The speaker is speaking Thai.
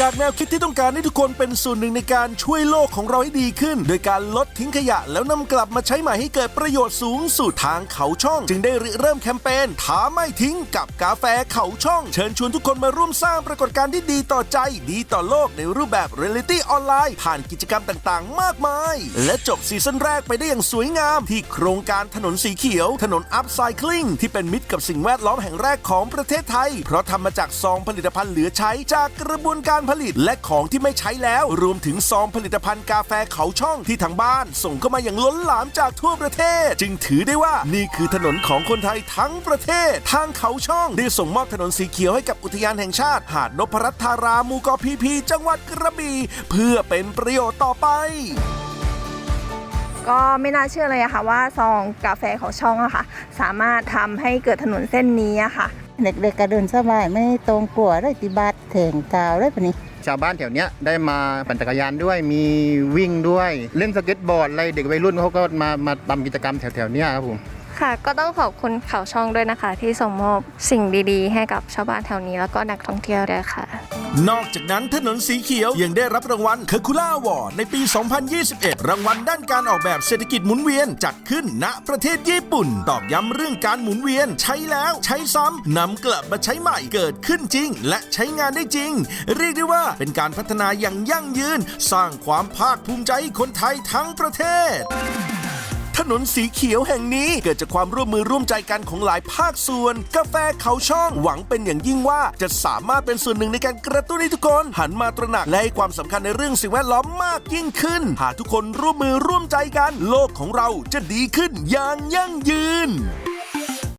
จากแนวคิดที่ต้องการให้ทุกคนเป็นส่วนหนึ่งในการช่วยโลกของเราให้ดีขึ้น โดยการลดทิ้งขยะแล้วนำกลับมาใช้ใหม่ให้เกิดประโยชน์สูงสุดทางเขาช่อง จึงได้ริเริ่มแคมเปญท้าไม่ทิ้งกับกาแฟเขาช่อง เชิญชวนทุกคนมาร่วมสร้างปรากฏการณ์ที่ดีต่อใจดีต่อโลกในรูปแบบเรียลิตี้ออนไลน์ ผ่านกิจกรรมต่างๆ มากมาย และจบซีซั่นแรกไปได้อย่างสวยงาม ที่โครงการถนนสีเขียว ถนนอัพไซคลิงที่เป็นมิตรกับสิ่งแวดล้อมแห่งแรกของประเทศไทย เพราะทำมาจากซองผลิตภัณฑ์เหลือใช้จากกระบวนการผลิตและของที่ไม่ใช้แล้ว รวมถึงซองผลิตภัณฑ์กาแฟเขาช่องที่ทางบ้าน ส่งเข้ามาอย่างล้นหลามจากทั่วประเทศ จึงถือได้ว่านี่คือถนนของคนไทยทั้งประเทศ ทางเขาช่องได้ส่งมอบถนนสีเขียวให้กับอุทยานแห่งชาติ หาดนพรัตน์ธารามูกอพีพีจังหวัดกระบี่เพื่อเป็นประโยชน์ต่อไปก็ไม่น่าเชื่อเลยอะค่ะว่าซองกาแฟของช่องอะค่ะ สามารถทำให้เกิดถนนเส้นนี้อะค่ะ เด็กๆก็เดินสบายไม่ตรงกลัวได้ติบัตแถงกาวได้ปะนี้ ชาวบ้านแถวเนี้ยได้มาปั่นจักรยานด้วยมีวิ่งด้วย เล่นสเก็ตบอร์ดอะไรเด็กวัยรุ่นเขาก็มามาทำกิจกรรมแถวๆเนี้ยครับผม ค่ะ ก็ต้องขอบคุณเขาช่องด้วยนะคะ ที่ส่งมอบสิ่งดีๆ ให้กับชาวบ้านแถวนี้แล้วก็นักท่องเที่ยวด้วยค่ะ นอกจากนั้นถนนสีเขียวยังได้รับรางวัลเคอร์คูล่าวอร์ในปี 2021 รางวัลด้านการออกแบบเศรษฐกิจหมุนเวียนจัดขึ้นณประเทศญี่ปุ่น ตอกย้ำเรื่องการหมุนเวียน ใช้แล้วใช้ซ้ำนำกลับมาใช้ใหม่เกิดขึ้นจริง และใช้งานได้จริง เรียกได้ว่าเป็นการพัฒนาอย่างยั่งยืน สร้างความภาคภูมิใจให้คนไทยทั้งประเทศ ถนนสีเขียวแห่งนี้เกิดจากความร่วมมือร่วมใจกันของหลายภาคส่วน กาแฟเขาช่องหวังเป็นอย่างยิ่งว่าจะสามารถเป็นส่วนหนึ่งในการกระตุ้นให้ทุกคนหันมาตระหนักและให้ความสำคัญในเรื่องสิ่งแวดล้อมมากยิ่งขึ้น หากทุกคนร่วมมือร่วมใจกัน โลกของเราจะดีขึ้นอย่างยั่งยืน